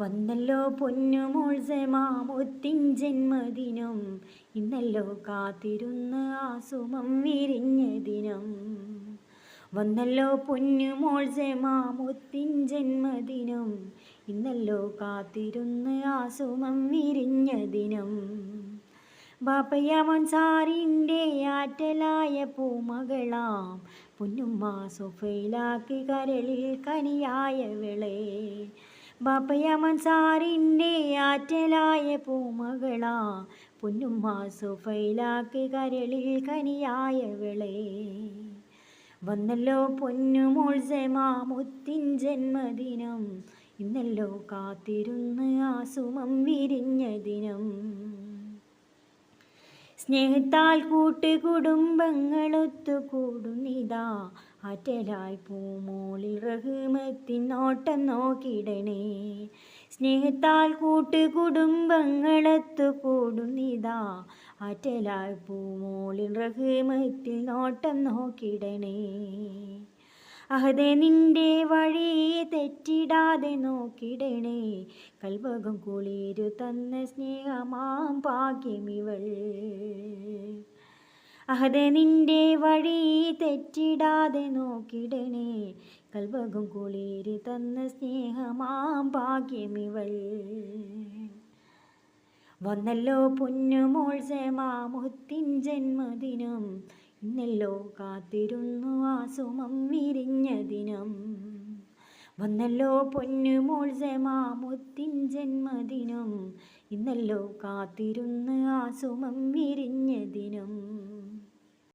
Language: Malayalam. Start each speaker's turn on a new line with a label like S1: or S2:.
S1: വന്നല്ലോ പൊന്നുമോൾ മാമുത്തിൻ ജന്മദിനം. ഇന്നല്ലോ കാത്തിരുന്ന് ആസുമം വിരിഞ്ഞ ദിനം വന്നല്ലോ പൊന്നുമോൾ മാമുത്തിൻ ജന്മദിനം. ഇന്നല്ലോ കാത്തിരുന്ന് ആസുമം വിരിഞ്ഞ ദിനം ബാപ്പയ്യ മൻസാറിന്റെ ആറ്റലായ പൂമകളാം. പൊന്നുമ്മ സുഫയിലാക്കി കരളിൽ കനിയായ വിളേ. ബാപ്പയ്യ മൻസാറിന്റെ ആറ്റലായ പൂമകളാ പൊന്നുമ്മ സുഫൈലാക്ക് കരളിൽ കനിയായ വിളേ. വന്നല്ലോ പൊന്നുമോൾ സെമാമുത്തിൻ ജന്മദിനം ഇന്നല്ലോ കാത്തിരുന്ന് ആസുമം വിരിഞ്ഞ ദിനം. സ്നേഹത്താൽ കൂട്ടുകുടുംബങ്ങളൊത്തു കൂടുന്നിതാ ആറ്റലായി പൂമോളിൽ റഹ്മത്തിൻ നോട്ടം നോക്കിടണേ. സ്നേഹത്താൽ കൂട്ടുകുടുംബങ്ങളൊത്തു കൂടുന്നിതാ ആറ്റലായി പൂമോളിൽ റഹ്മത്തിൽ നോട്ടം നോക്കിടണേ. അഹതെ നിന്റെ വഴി തെറ്റിടാതെ നോക്കിടണേ. കൽവകം കുളിരു തന്ന സ്നേഹമാം ഭാഗ്യമിവൾ. അഹതെ നിന്റെ വഴി തെറ്റിടാതെ നോക്കിടണേ. കൽവകം കുളിരു തന്ന സ്നേഹമാം ഭാഗ്യമിവൾ. വന്നല്ലോ പൊന്നുമോൾ മാമുത്തിൻ ജന്മദിനം. ഇന്നല്ലോ കാത്തിരുന്നു ആസുമം വിരിഞ്ഞ ദിനം വന്നല്ലോ പൊന്നുമോൾ ജമാമുത്തിൻ ജന്മദിനം. ഇന്നല്ലോ കാത്തിരുന്ന് ആസുമം വിരിഞ്ഞ ദിനം